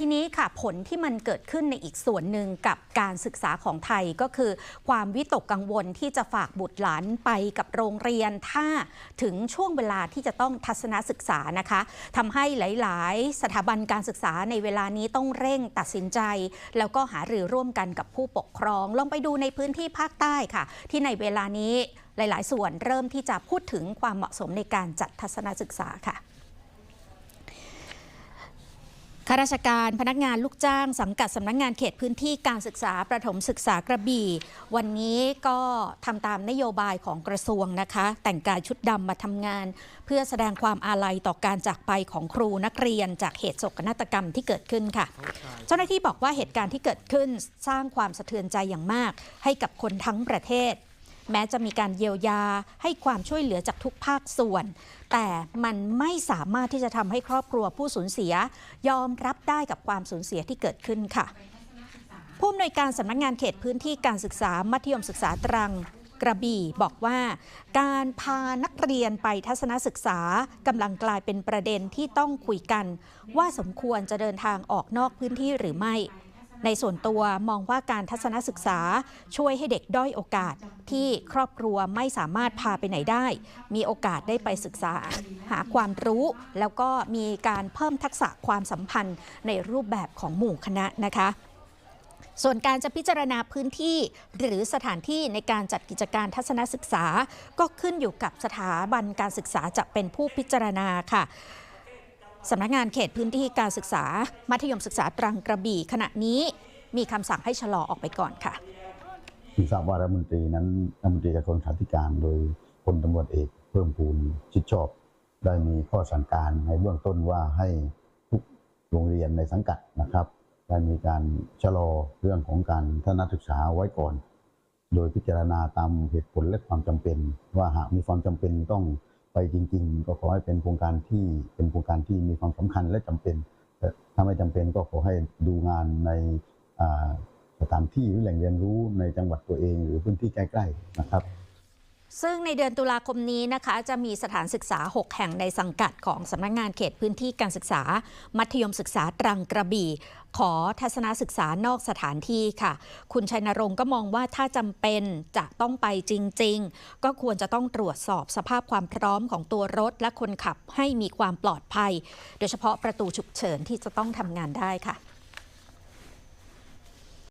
ทีนี้ค่ะผลที่มันเกิดขึ้นในอีกส่วนหนึ่งกับการศึกษาของไทยก็คือ ความวิตกกังวลที่จะฝากบุตรหลานไปกับโรงเรียนถ้าถึงช่วงเวลาที่จะต้องทัศนศึกษานะคะทำให้หลาย ๆ สถาบันการศึกษาในเวลานี้ต้องเร่งตัดสินใจ แล้วก็หารือร่วมกันกับผู้ปกครอง ลองไปดูในพื้นที่ภาคใต้ค่ะ ที่ในเวลานี้หลาย ๆ ส่วนเริ่มที่จะพูดถึงความเหมาะสมในการจัดทัศนศึกษาค่ะ ข้าราชการพนักงานลูกจ้าง สังกัดสำนักงงานเขตพื้นที่การศึกษาประถมศึกษากระบี่ วันนี้ก็ทำตามนโยบายของกระทรวงนะคะ แต่งกายชุดดำมาทำงาน เพื่อแสดงความอาลัยต่อการจากไปของครูนักเรียน จากเหตุโศกนาฏกรรมที่เกิดขึ้นค่ะ เจ้าหน้าที่บอกว่าเหตุการณ์ที่เกิดขึ้นสร้างความสะเทือนใจอย่างมาก ให้กับคนทั้งประเทศ แม้จะมีการเยียวยาให้ความช่วยเหลือจากทุกภาคส่วน แต่มันไม่สามารถที่จะทำให้ครอบครัวผู้สูญเสีย ยอมรับได้กับความสูญเสียที่เกิดขึ้นค่ะ ผู้อำนวยการสำนักงงานเขตพื้นที่การศึกษามัธยมศึกษาตรังกระบี่บอกว่าการพานักเรียนไปทัศนศึกษากำลังกลายเป็นประเด็นที่ต้องคุยกัน ว่าสมควรจะเดินทางออกนอกพื้นที่หรือไม่ ในส่วนตัวมองว่าการทัศนศึกษาช่วยให้เด็กด้อยโอกาสที่ครอบครัวไม่สามารถพาไปไหนได้ มีโอกาสได้ไปศึกษา หาความรู้ แล้วก็มีการเพิ่มทักษะความสัมพันธ์ในรูปแบบของหมู่คณะนะคะส่วนการจะพิจารณาพื้นที่หรือสถานที่ในการจัดกิจการทัศนศึกษา ก็ขึ้นอยู่กับสถาบันการศึกษาจะเป็นผู้พิจารณาค่ะ สำนักงานเขตพื้นที่การศึกษา มัธยมศึกษาตรังกระบี่ ขณะนี้มีคำสั่งให้ชะลอออกไปก่อนค่ะที่ทราบว่ารัฐมนตรีนั้นรัฐมนตรีกระทรวงสาธารณสุขโดยพลตำรวจเอกเพิ่มพูนชิดชอบ ได้มีข้อสั่งการในเบื้องต้นว่าให้ทุกโรงเรียนในสังกัดนะครับ ได้มีการชะลอเรื่องของการทัศนศึกษาไว้ก่อน โดยพิจารณาตามเหตุผลและความจำเป็น ว่าหากมีความจำเป็นต้อง ไปจริง ๆ ก็ขอให้เป็นโครงการที่เป็นโครงการที่มีความสำคัญและจำเป็นแต่ถ้าไม่จำเป็นก็ขอให้ดูงานในอ่าสถานที่หรือแหล่งเรียนรู้ในจังหวัดตัวเอง หรือพื้นที่ใกล้ ๆ นะครับ ซึ่งในเดือนตุลาคมนี้นะคะ จะมีสถานศึกษา 6 แห่งในสังกัดของสำนักงงานเขตพื้นที่การศึกษา มัธยมศึกษาตรังกระบี่ ขอทัศนศึกษานอกสถานที่ค่ะ คุณชัยนรงค์ก็มองว่าถ้าจำเป็นจะต้องไปจริง ๆ ก็ควรจะต้องตรวจสอบสภาพความพร้อมของตัวรถและคนขับให้มีความปลอดภัย โดยเฉพาะประตูฉุกเฉินที่จะต้องทำงานได้ค่ะ